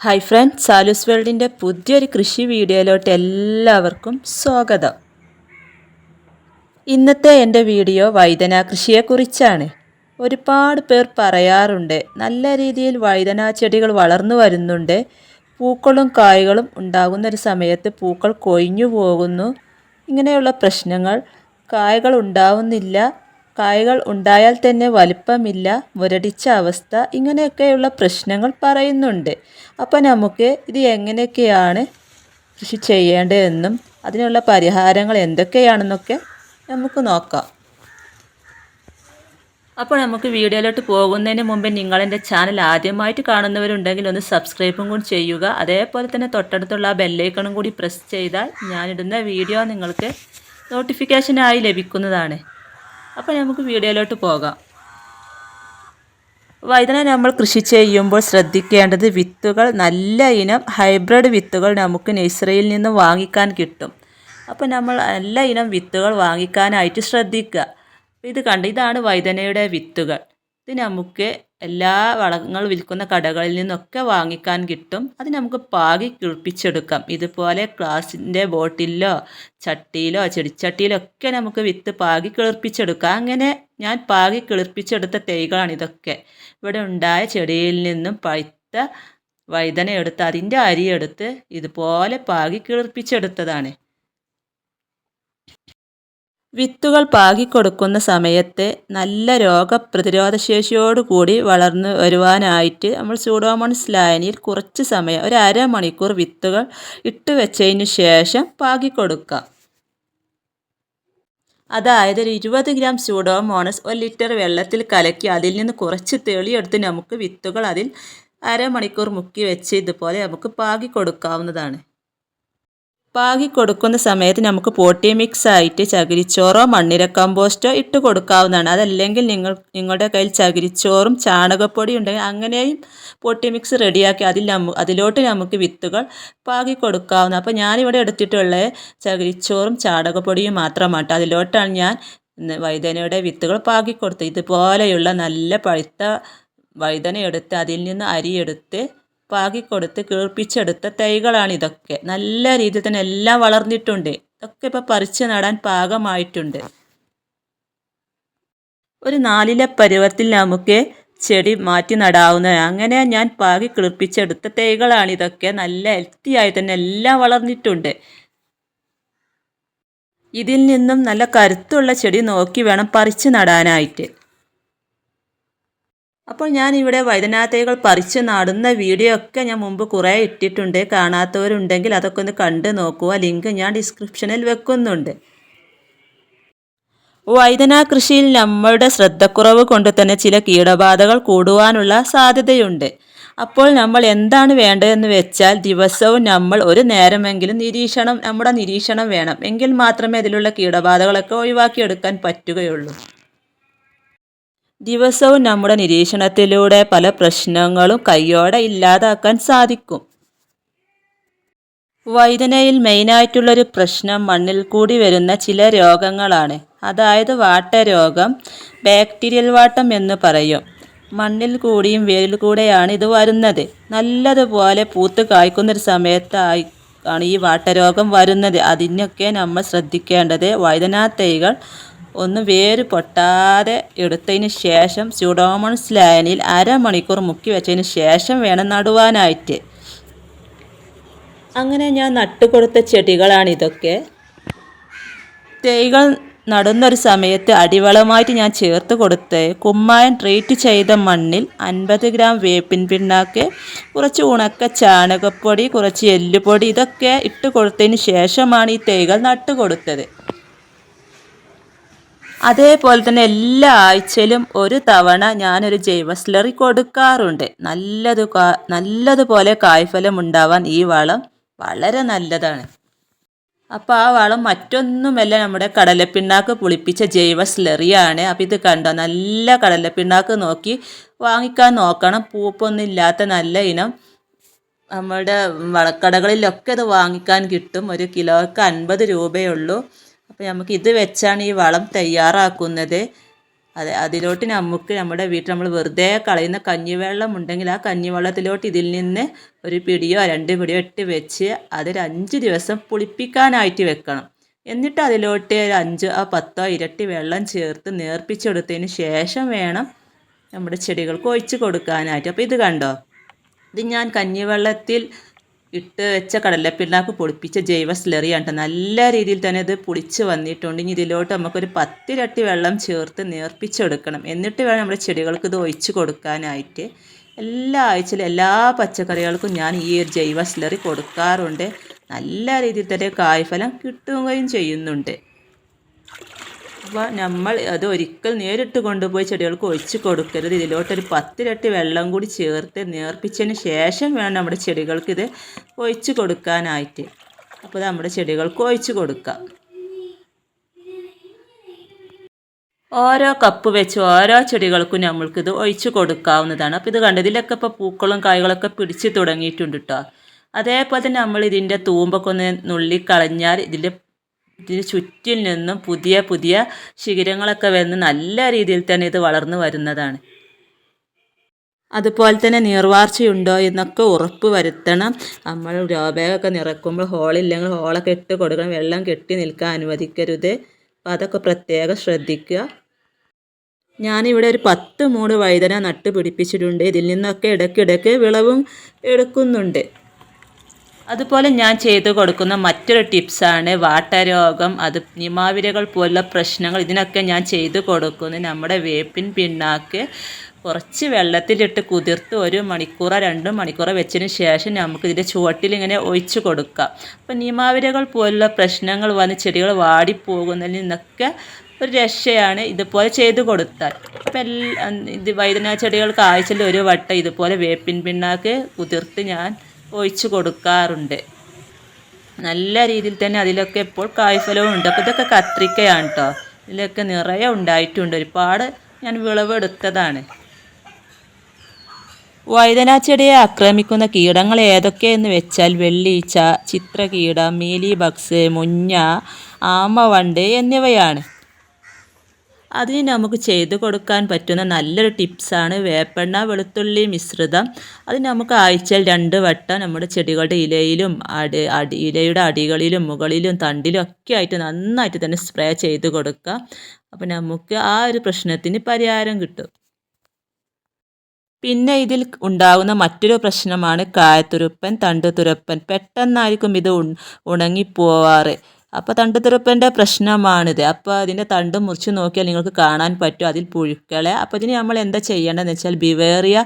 Hi friends സാലൂസ് വേൾഡിന്റെ പുതിയൊരു കൃഷി വീഡിയോയിലോട്ട് എല്ലാവർക്കും സ്വാഗതം. ഇന്നത്തെ എന്റെ വീഡിയോ വൈദന കൃഷിയെക്കുറിച്ചാണ് ഒരുപാട് പേർ പറയാറുണ്ട് നല്ല രീതിയിൽ വൈദന ചെടികൾ വളർന്നു വരുന്നുണ്ട് പൂക്കളും കായ്കളും ഉണ്ടാകുന്ന ഒരു സമയത്ത് പൂക്കൾ കൊഴിഞ്ഞു പോകുന്നു ഇങ്ങനെയുള്ള പ്രശ്നങ്ങൾ കായകൾ ഉണ്ടാവുന്നില്ല കായകൾ ഉണ്ടായാൽ തന്നെ വലിപ്പമില്ല മുരടിച്ച അവസ്ഥ ഇങ്ങനെയൊക്കെയുള്ള പ്രശ്നങ്ങൾ പറയുന്നുണ്ട്. അപ്പോൾ നമുക്ക് ഇത് എങ്ങനെയൊക്കെയാണ് കൃഷി ചെയ്യേണ്ടതെന്നും അതിനുള്ള പരിഹാരങ്ങൾ എന്തൊക്കെയാണെന്നൊക്കെ നമുക്ക് നോക്കാം. അപ്പോൾ നമുക്ക് വീഡിയോയിലോട്ട് പോകുന്നതിന് മുമ്പ് നിങ്ങളെന്റെ ചാനൽ ആദ്യമായിട്ട് കാണുന്നവരുണ്ടെങ്കിൽ ഒന്ന് സബ്സ്ക്രൈബും കൂടി ചെയ്യുക. അതേപോലെ തന്നെ തൊട്ടടുത്തുള്ള ആ ബെല്ലൈക്കണും കൂടി പ്രസ് ചെയ്താൽ ഞാനിടുന്ന വീഡിയോ നിങ്ങൾക്ക് നോട്ടിഫിക്കേഷനായി ലഭിക്കുന്നതാണ്. അപ്പോൾ നമുക്ക് വീഡിയോയിലോട്ട് പോകാം. വഴുതന നമ്മൾ കൃഷി ചെയ്യുമ്പോൾ ശ്രദ്ധിക്കേണ്ടത് വിത്തുകൾ നല്ല ഇനം ഹൈബ്രിഡ് വിത്തുകൾ നമുക്ക് നഴ്സറിയിൽ നിന്ന് വാങ്ങിക്കാൻ കിട്ടും. അപ്പോൾ നമ്മൾ നല്ല ഇനം വിത്തുകൾ വാങ്ങിക്കാനായിട്ട് ശ്രദ്ധിക്കുക. ഇത് കണ്ട് ഇതാണ് വഴുതനയുടെ വിത്തുകൾ. ഇത് നമുക്ക് എല്ലാ വളങ്ങൾ വിൽക്കുന്ന കടകളിൽ നിന്നൊക്കെ വാങ്ങിക്കാൻ കിട്ടും. അത് നമുക്ക് പാകി കിളിപ്പിച്ചെടുക്കാം. ഇതുപോലെ ഗ്ലാസിന്റെ ബോട്ടിലോ ചട്ടിയിലോ ചെടിച്ചട്ടിയിലോ ഒക്കെ നമുക്ക് വിത്ത് പാകി കിളിർപ്പിച്ചെടുക്കാം അങ്ങനെ ഞാൻ പാകി കിളിർപ്പിച്ചെടുത്ത തൈകളാണ് ഇതൊക്കെ. ഇവിടെ ഉണ്ടായ ചെടിയിൽ നിന്നും പഴുത്ത വഴുതന എടുത്ത് അതിന്റെ അരിയെടുത്ത് ഇതുപോലെ പാകി കിളിർപ്പിച്ചെടുത്തതാണ് വിത്തുകൾ പാകിക്കൊടുക്കുന്ന സമയത്ത് നല്ല രോഗപ്രതിരോധ ശേഷിയോടുകൂടി വളർന്നു വരുവാനായിട്ട് നമ്മൾ സൂഡോമോൺസ് ലായനിയിൽ കുറച്ച് സമയം ഒരു അരമണിക്കൂർ വിത്തുകൾ ഇട്ട് വെച്ചതിന് ശേഷം പാകിക്കൊടുക്കുക. അതായത് ഒരു ഇരുപത് ഗ്രാം സൂഡോമോണസ് ഒരു ലിറ്റർ വെള്ളത്തിൽ കലക്കി അതിൽ നിന്ന് കുറച്ച് തെളിയെടുത്ത് നമുക്ക് വിത്തുകൾ അതിൽ അരമണിക്കൂർ മുക്കി വെച്ച് ഇതുപോലെ നമുക്ക് പാകി കൊടുക്കാവുന്നതാണ് പാകി കൊടുക്കുന്ന സമയത്ത് നമുക്ക് പോട്ടി മിക്സ് ആയിട്ട് ചകിരിച്ചോറോ മണ്ണിര കമ്പോസ്റ്റോ ഇട്ട് കൊടുക്കാവുന്നതാണ്. അതല്ലെങ്കിൽ നിങ്ങൾ നിങ്ങളുടെ കയ്യിൽ ചകിരിച്ചോറും ചാണകപ്പൊടി ഉണ്ടെങ്കിൽ അങ്ങനെയും പോട്ടി മിക്സ് റെഡിയാക്കി അതിൽ നമ്മ അതിലോട്ട് നമുക്ക് വിത്തുകൾ പാകി കൊടുക്കാവുന്ന. അപ്പോൾ ഞാനിവിടെ എടുത്തിട്ടുള്ള ചകിരിച്ചോറും ചാണകപ്പൊടിയും മാത്രമാണ് അതിലോട്ടാണ് ഞാൻ വൈദനയുടെ വിത്തുകൾ പാകി കൊടുത്തത്. ഇതുപോലെയുള്ള നല്ല പഴുത്ത വഴുതന എടുത്ത് അതിൽ നിന്ന് അരിയെടുത്ത് പാകിക്കൊടുത്ത് കീർപ്പിച്ചെടുത്ത തൈകളാണ് ഇതൊക്കെ നല്ല രീതിയിൽ തന്നെ എല്ലാം വളർന്നിട്ടുണ്ട്. ഇതൊക്കെ ഇപ്പോൾ പറിച്ച് നടാൻ പാകമായിട്ടുണ്ട്. ഒരു നാലില പരുവത്തിൽ നമുക്ക് ചെടി മാറ്റി നടാവുന്ന അങ്ങനെ ഞാൻ പാകി കിളിപ്പിച്ചെടുത്ത തൈകളാണ് ഇതൊക്കെ നല്ല ഹെൽത്തിയായി തന്നെ എല്ലാം വളർന്നിട്ടുണ്ട്. ഇതിൽ നിന്നും നല്ല കരുത്തുള്ള ചെടി നോക്കി വേണം പറിച്ച് നടാനായിട്ട്. അപ്പോൾ ഞാൻ ഇവിടെ വഴുതനാത്തൈകൾ പറിച്ച് നാടുന്ന വീഡിയോ ഒക്കെ ഞാൻ മുമ്പ് കുറേ ഇട്ടിട്ടുണ്ട്. കാണാത്തവരുണ്ടെങ്കിൽ അതൊക്കെ ഒന്ന് കണ്ട് നോക്കുക. ലിങ്ക് ഞാൻ ഡിസ്ക്രിപ്ഷനിൽ വെക്കുന്നുണ്ട്. വൈദനാ കൃഷിയിൽ നമ്മളുടെ ശ്രദ്ധക്കുറവ് കൊണ്ട് തന്നെ ചില കീടബാധകൾ കൂടുവാനുള്ള സാധ്യതയുണ്ട്. അപ്പോൾ നമ്മൾ എന്താണ് വേണ്ടതെന്ന് വെച്ചാൽ ദിവസവും നമ്മൾ ഒരു നേരമെങ്കിലും നിരീക്ഷണം നമ്മുടെ നിരീക്ഷണം വേണം. എങ്കിൽ മാത്രമേ അതിലുള്ള കീടബാധകളൊക്കെ ഒഴിവാക്കിയെടുക്കാൻ പറ്റുകയുള്ളൂ. ദിവസവും നമ്മുടെ നിരീക്ഷണത്തിലൂടെ പല പ്രശ്നങ്ങളും കയ്യോടെ ഇല്ലാതാക്കാൻ സാധിക്കും. വൈദനയിൽ മെയിനായിട്ടുള്ളൊരു പ്രശ്നം മണ്ണിൽ കൂടി വരുന്ന ചില രോഗങ്ങളാണ്. അതായത് വാട്ടരോഗം ബാക്ടീരിയൽ വാട്ടം എന്ന് പറയും. മണ്ണിൽ കൂടിയും വേരിൽ കൂടെയാണ് ഇത് വരുന്നത്. നല്ലതുപോലെ പൂത്ത് കായ്ക്കുന്നൊരു സമയത്തായി ആണ് ഈ വാട്ടരോഗം വരുന്നത്. അതിനൊക്കെ നമ്മൾ ശ്രദ്ധിക്കേണ്ടത് വൈദനാ തൈകൾ ഒന്ന് വേര് പൊട്ടാതെ എടുത്തതിന് ശേഷം സ്യൂഡോമോൺസ് ലൈനിൽ അരമണിക്കൂർ മുക്കി വെച്ചതിന് ശേഷം വേണം നടുവാനായിട്ട്. അങ്ങനെ ഞാൻ നട്ടുകൊടുത്ത ചെടികളാണ് ഇതൊക്കെ തൈകൾ നടുന്നൊരു സമയത്ത് അടിവളമായിട്ട് ഞാൻ ചേർത്ത് കൊടുത്ത് കുമ്മായം ട്രീറ്റ് ചെയ്ത മണ്ണിൽ അൻപത് ഗ്രാം വേപ്പിൻ പിണ്ണാക്ക് കുറച്ച് ഉണക്ക ചാണകപ്പൊടി കുറച്ച് എല്ലുപൊടി ഇതൊക്കെ ഇട്ട് കൊടുത്തതിന് ശേഷമാണ് ഈ തൈകൾ നട്ടുകൊടുത്തത്. അതേപോലെ തന്നെ എല്ലാ ആഴ്ചയിലും ഒരു തവണ ഞാനൊരു ജൈവ സ്ലറി കൊടുക്കാറുണ്ട്. നല്ലത് നല്ലതുപോലെ കായ്ഫലം ഉണ്ടാവാൻ ഈ വളം വളരെ നല്ലതാണ്. അപ്പോൾ ആ വളം മറ്റൊന്നുമല്ല നമ്മുടെ കടലപ്പിണ്ണാക്ക് പുളിപ്പിച്ച ജൈവ സ്ലറിയാണ്. അപ്പോൾ ഇത് കണ്ടോ? നല്ല കടലപ്പിണ്ണാക്ക് നോക്കി വാങ്ങിക്കാൻ നോക്കണം. പൂപ്പൊന്നും ഇല്ലാത്ത നല്ല ഇനം. നമ്മുടെ വളക്കടകളിലൊക്കെ ഇത് വാങ്ങിക്കാൻ കിട്ടും. ഒരു കിലോയ്ക്ക് അൻപത് രൂപയേ ഉള്ളൂ. അപ്പോൾ നമുക്ക് ഇത് വെച്ചാണ് ഈ വളം തയ്യാറാക്കുന്നത്. അതെ അതിലോട്ട് നമുക്ക് നമ്മുടെ വീട്ടിൽ നമ്മൾ വെറുതെ കളയുന്ന കഞ്ഞിവെള്ളം ഉണ്ടെങ്കിൽ ആ കഞ്ഞിവെള്ളത്തിലോട്ട് ഇതിൽ നിന്ന് ഒരു പിടിയോ രണ്ട് പിടിയോ ഇട്ട് വെച്ച് അതൊരു അഞ്ച് ദിവസം പുളിപ്പിക്കാനായിട്ട് വെക്കണം. എന്നിട്ട് അതിലോട്ട് ഒരു അഞ്ചോ പത്തോ ഇരട്ടി വെള്ളം ചേർത്ത് നേർപ്പിച്ചെടുത്തതിന് ശേഷം വേണം നമ്മുടെ ചെടികൾക്ക് ഒഴിച്ച് കൊടുക്കാനായിട്ട്. അപ്പോൾ ഇത് കണ്ടോ? ഇത് ഞാൻ കഞ്ഞിവെള്ളത്തിൽ ഇട്ട് വെച്ച കടലപ്പിണ്ണാക്ക് പൊളിപ്പിച്ച ജൈവ സ്ലറിയാണ് കേട്ടോ നല്ല രീതിയിൽ തന്നെ ഇത് പുളിച്ച് വന്നിട്ടുണ്ട്. ഇനി ഇതിലോട്ട് നമുക്കൊരു പത്തിരട്ടി വെള്ളം ചേർത്ത് നേർപ്പിച്ചെടുക്കണം. എന്നിട്ട് വേണം നമ്മുടെ ചെടികൾക്ക് ഇത് ഒഴിച്ച് കൊടുക്കാനായിട്ട്. എല്ലാ ആഴ്ചയിലും എല്ലാ പച്ചക്കറികൾക്കും ഞാൻ ഈ ഒരു ജൈവ സ്ലറി കൊടുക്കാറുണ്ട്. നല്ല രീതിയിൽ തന്നെ കായ്ഫലം കിട്ടുകയും ചെയ്യുന്നുണ്ട്. അപ്പോൾ നമ്മൾ അത് ഒരിക്കൽ നേരിട്ട് കൊണ്ടുപോയി ചെടികൾക്ക് ഒഴിച്ച് കൊടുക്കരുത്. ഇതിലോട്ടൊരു പത്തിരട്ടി വെള്ളം കൂടി ചേർത്ത് നേർപ്പിച്ചതിന് ശേഷം വേണം നമ്മുടെ ചെടികൾക്ക് ഇത് ഒഴിച്ച് കൊടുക്കാനായിട്ട്. അപ്പോൾ നമ്മുടെ ചെടികൾക്ക് ഒഴിച്ച് കൊടുക്കാം. ഓരോ കപ്പ് വെച്ച് ഓരോ ചെടികൾക്കും നമ്മൾക്കിത് ഒഴിച്ച് കൊടുക്കാവുന്നതാണ്. അപ്പോൾ ഇത് കണ്ട് ഇതിലൊക്കെ ഇപ്പോൾ പൂക്കളും കായ്കളൊക്കെ പിടിച്ച് തുടങ്ങിയിട്ടുണ്ട് കേട്ടോ അതേപോലെ തന്നെ നമ്മൾ ഇതിന്റെ തൂമ്പൊക്കെ ഒന്ന് നുള്ളിക്കളഞ്ഞാൽ ഇതിന്റെ ഇതിന് ചുറ്റിൽ നിന്നും പുതിയ പുതിയ ശിഖരങ്ങളൊക്കെ വന്ന് നല്ല രീതിയിൽ തന്നെ ഇത് വളർന്നു വരുന്നതാണ്. അതുപോലെ തന്നെ നീർവാർച്ചയുണ്ടോ എന്നൊക്കെ ഉറപ്പ് വരുത്തണം. നമ്മൾ രോബേഗൊക്കെ നിറക്കുമ്പോൾ ഹോളില്ലെങ്കിൽ ഹോളൊക്കെ ഇട്ട് കൊടുക്കണം. വെള്ളം കെട്ടി നിൽക്കാൻ അനുവദിക്കരുത്. അപ്പോൾ അതൊക്കെ പ്രത്യേകം ശ്രദ്ധിക്കുക. ഞാനിവിടെ ഒരു പത്ത് മൂട് വഴുതന നട്ട് പിടിപ്പിച്ചിട്ടുണ്ട് ഇതിൽ നിന്നൊക്കെ ഇടയ്ക്കിടയ്ക്ക് വിളവും എടുക്കുന്നുണ്ട്. അതുപോലെ ഞാൻ ചെയ്തു കൊടുക്കുന്ന മറ്റൊരു ടിപ്സാണ് വാട്ടരോഗം അത് നിമാവിരകൾ പോലുള്ള പ്രശ്നങ്ങൾ. ഇതിനൊക്കെ ഞാൻ ചെയ്തു കൊടുക്കുന്നു. നമ്മുടെ വേപ്പിൻ പിണ്ണാക്ക് കുറച്ച് വെള്ളത്തിലിട്ട് കുതിർത്ത് ഒരു മണിക്കൂറോ രണ്ട് മണിക്കൂറോ വെച്ചതിന് ശേഷം നമുക്ക് ഇതിന്റെ ചുവട്ടിൽ ഇങ്ങനെ ഒഴിച്ച് കൊടുക്കാം. അപ്പം നിമാവിരകൾ പോലുള്ള പ്രശ്നങ്ങൾ വന്ന് ചെടികൾ വാടിപ്പോകുന്നതിൽ നിന്നൊക്കെ ഒരു രക്ഷയാണ് ഇതുപോലെ ചെയ്തു കൊടുത്താൽ. അപ്പം എല്ലാ ഇത് വൈദ്യനാ ചെടികൾക്ക് ആഴ്ചയിൽ ഒരു വട്ടം ഇതുപോലെ വേപ്പിൻ പിണ്ണാക്ക് കുതിർത്ത് ഞാൻ ഒഴിച്ച് കൊടുക്കാറുണ്ട്. നല്ല രീതിയിൽ തന്നെ അതിലൊക്കെ ഇപ്പോൾ കായ്ഫലവും ഉണ്ട്. അപ്പോൾ ഇതൊക്കെ കത്രിക്കയാണ് കേട്ടോ ഇതിലൊക്കെ നിറയെ ഉണ്ടായിട്ടുണ്ട്. ഒരുപാട് ഞാൻ വിളവെടുത്തതാണ്. വഴുതനാ ചെടിയെ ആക്രമിക്കുന്ന കീടങ്ങൾ ഏതൊക്കെയെന്ന് വെച്ചാൽ വെള്ളീച്ച ചിത്രകീടം മീലി ബക്സ് മുഞ്ഞ ആമവണ്ട് എന്നിവയാണ്. അതിന് നമുക്ക് ചെയ്തു കൊടുക്കാൻ പറ്റുന്ന നല്ലൊരു ടിപ്സാണ് വേപ്പെണ്ണ വെളുത്തുള്ളി മിശ്രിതം. അത് നമുക്ക് ആഴ്ചയിൽ രണ്ട് വട്ടം നമ്മുടെ ചെടികളുടെ ഇലയിലും അടി അടി ഇലയുടെ അടികളിലും മുകളിലും തണ്ടിലും ഒക്കെ ആയിട്ട് നന്നായിട്ട് തന്നെ സ്പ്രേ ചെയ്ത് കൊടുക്കുക. അപ്പോൾ നമുക്ക് ആ ഒരു പ്രശ്നത്തിന് പരിഹാരം കിട്ടും. പിന്നെ ഇതിൽ ഉണ്ടാകുന്ന മറ്റൊരു പ്രശ്നമാണ് കായത്തുരുപ്പൻ തണ്ടുതുരപ്പൻ. പെട്ടെന്നായിരിക്കും ഇത് ഉണങ്ങിപ്പോവാറ്. അപ്പോൾ തണ്ടുതുരപ്പന്റെ പ്രശ്നമാണിത്. അപ്പോൾ അതിന്റെ തണ്ട് മുറിച്ച് നോക്കിയാൽ നിങ്ങൾക്ക് കാണാൻ പറ്റും. അതിൽ പുഴുക്കളെ. അപ്പോൾ ഇതിന് നമ്മൾ എന്താ ചെയ്യേണ്ടതെന്ന് വെച്ചാൽ ബിവേറിയ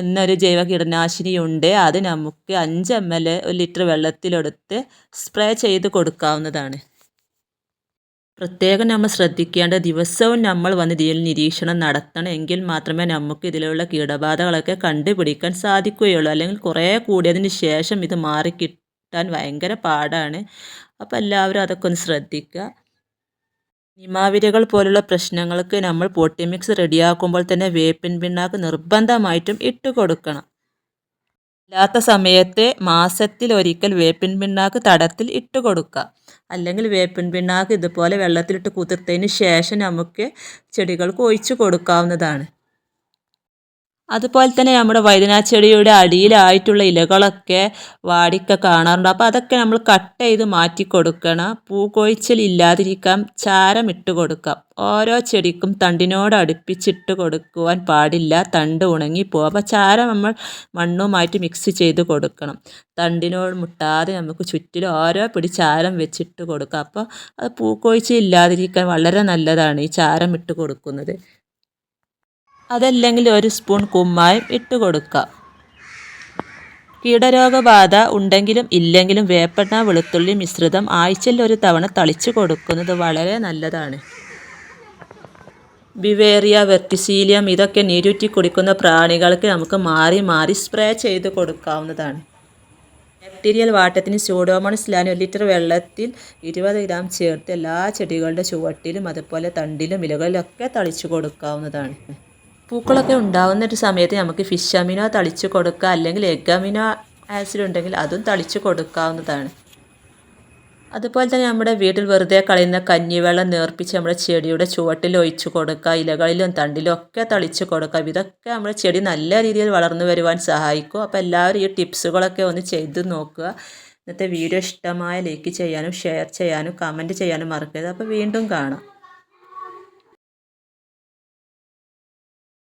എന്നൊരു ജൈവ കീടനാശിനി ഉണ്ട്. അത് നമുക്ക് അഞ്ച് എം എൽ ഒരു ലിറ്റർ വെള്ളത്തിലെടുത്ത് സ്പ്രേ ചെയ്ത് കൊടുക്കാവുന്നതാണ്. പ്രത്യേകം നമ്മൾ ശ്രദ്ധിക്കേണ്ട ദിവസവും നമ്മൾ വന്ന് ഇതിൽ നിരീക്ഷണം നടത്തണം. എങ്കിൽ മാത്രമേ നമുക്ക് ഇതിലുള്ള കീടബാധകളൊക്കെ കണ്ടുപിടിക്കാൻ സാധിക്കുകയുള്ളൂ. അല്ലെങ്കിൽ കുറേ കൂടിയതിന് ശേഷം ഇത് മാറിക്കിട്ടാൻ ഭയങ്കര പാടാണ്. അപ്പോൾ എല്ലാവരും അതൊക്കെ ഒന്ന് ശ്രദ്ധിക്കുക നിമാവിരകൾ പോലുള്ള പ്രശ്നങ്ങൾക്ക് നമ്മൾ പോട്ടി മിക്സ് റെഡിയാക്കുമ്പോൾ തന്നെ വേപ്പിൻ പിണ്ണാക്ക് നിർബന്ധമായിട്ടും ഇട്ട് കൊടുക്കണം. അല്ലാത്ത സമയത്ത് മാസത്തിൽ ഒരിക്കൽ വേപ്പിൻ പിണ്ണാക്ക് തടത്തിൽ ഇട്ട് കൊടുക്കുക അല്ലെങ്കിൽ വേപ്പിൻ പിണ്ണാക്ക് ഇതുപോലെ വെള്ളത്തിലിട്ട് കുതിർത്തതിന് ശേഷം നമുക്ക് ചെടികൾക്ക് ഒഴിച്ചു കൊടുക്കാവുന്നതാണ്. അതുപോലെ തന്നെ നമ്മുടെ വൈദന ചെടിയുടെ അടിയിലായിട്ടുള്ള ഇലകളൊക്കെ വാടിക്ക കാണാറുണ്ട്. അപ്പോൾ അതൊക്കെ നമ്മൾ കട്ട് ചെയ്ത് മാറ്റി കൊടുക്കണം. പൂക്കൊഴിച്ചൽ ഇല്ലാതിരിക്കാൻ ചാരം ഇട്ട് കൊടുക്കാം. ഓരോ ചെടിക്കും തണ്ടിനോട് അടുപ്പിച്ചിട്ട് കൊടുക്കുവാൻ പാടില്ല. തണ്ട് ഉണങ്ങി ഉണങ്ങിപ്പോകും അപ്പോൾ ചാരം നമ്മൾ മണ്ണുമായിട്ട് മിക്സ് ചെയ്ത് കൊടുക്കണം. തണ്ടിനോട് മുട്ടാതെ നമുക്ക് ചുറ്റിലും ഓരോ പിടി ചാരം വെച്ചിട്ട് കൊടുക്കാം. അപ്പോൾ അത് പൂക്കൊഴിച്ചിൽ ഇല്ലാതിരിക്കാൻ വളരെ നല്ലതാണ് ഈ ചാരം ഇട്ട് കൊടുക്കുന്നത്. അതല്ലെങ്കിൽ ഒരു സ്പൂൺ കുമ്മായം ഇട്ട് കൊടുക്കാം. കീടരോഗബാധ ഉണ്ടെങ്കിലും ഇല്ലെങ്കിലും വേപ്പെണ്ണ വെളുത്തുള്ളി മിശ്രിതം ആഴ്ചയിൽ ഒരു തവണ തളിച്ചു കൊടുക്കുന്നത് വളരെ നല്ലതാണ്. ബിവേറിയ വെർട്ടിസീലിയം ഇതൊക്കെ നീരൂറ്റി കുടിക്കുന്ന പ്രാണികൾക്ക് നമുക്ക് മാറി മാറി സ്പ്രേ ചെയ്ത് കൊടുക്കാവുന്നതാണ്. ബാക്ടീരിയൽ വാട്ടത്തിന് സ്യൂഡോമോണസ് ലാൻ ഒരു ലിറ്റർ വെള്ളത്തിൽ ഇരുപത് ഗ്രാം ചേർത്ത് എല്ലാ ചെടികളുടെ ചുവട്ടിലും അതുപോലെ തണ്ടിലും ഇലകളിലൊക്കെ തളിച്ചു കൊടുക്കാവുന്നതാണ്. പൂക്കളൊക്കെ ഉണ്ടാകുന്ന ഒരു സമയത്ത് നമുക്ക് ഫിഷ് അമിനോ തളിച്ച് കൊടുക്കുക അല്ലെങ്കിൽ എഗ് അമിനോ ആസിഡ് ഉണ്ടെങ്കിൽ അതും തളിച്ച് കൊടുക്കാവുന്നതാണ്. അതുപോലെ തന്നെ നമ്മുടെ വീട്ടിൽ വെറുതെ കളയുന്ന കഞ്ഞിവെള്ളം നേർപ്പിച്ച് നമ്മുടെ ചെടിയുടെ ചുവട്ടിൽ ഒഴിച്ചു കൊടുക്കുക ഇലകളിലും തണ്ടിലും ഒക്കെ തളിച്ച് കൊടുക്കുക. ഇതൊക്കെ നമ്മുടെ ചെടി നല്ല രീതിയിൽ വളർന്നു വരുവാൻ സഹായിക്കും. അപ്പോൾ എല്ലാവരും ഈ ടിപ്സുകളൊക്കെ ഒന്ന് ചെയ്ത് നോക്കുക. ഇന്നത്തെ വീഡിയോ ഇഷ്ടമായ ലൈക്ക് ചെയ്യാനും ഷെയർ ചെയ്യാനും കമന്റ് ചെയ്യാനും മറക്കരുത്. അപ്പോൾ വീണ്ടും കാണാം.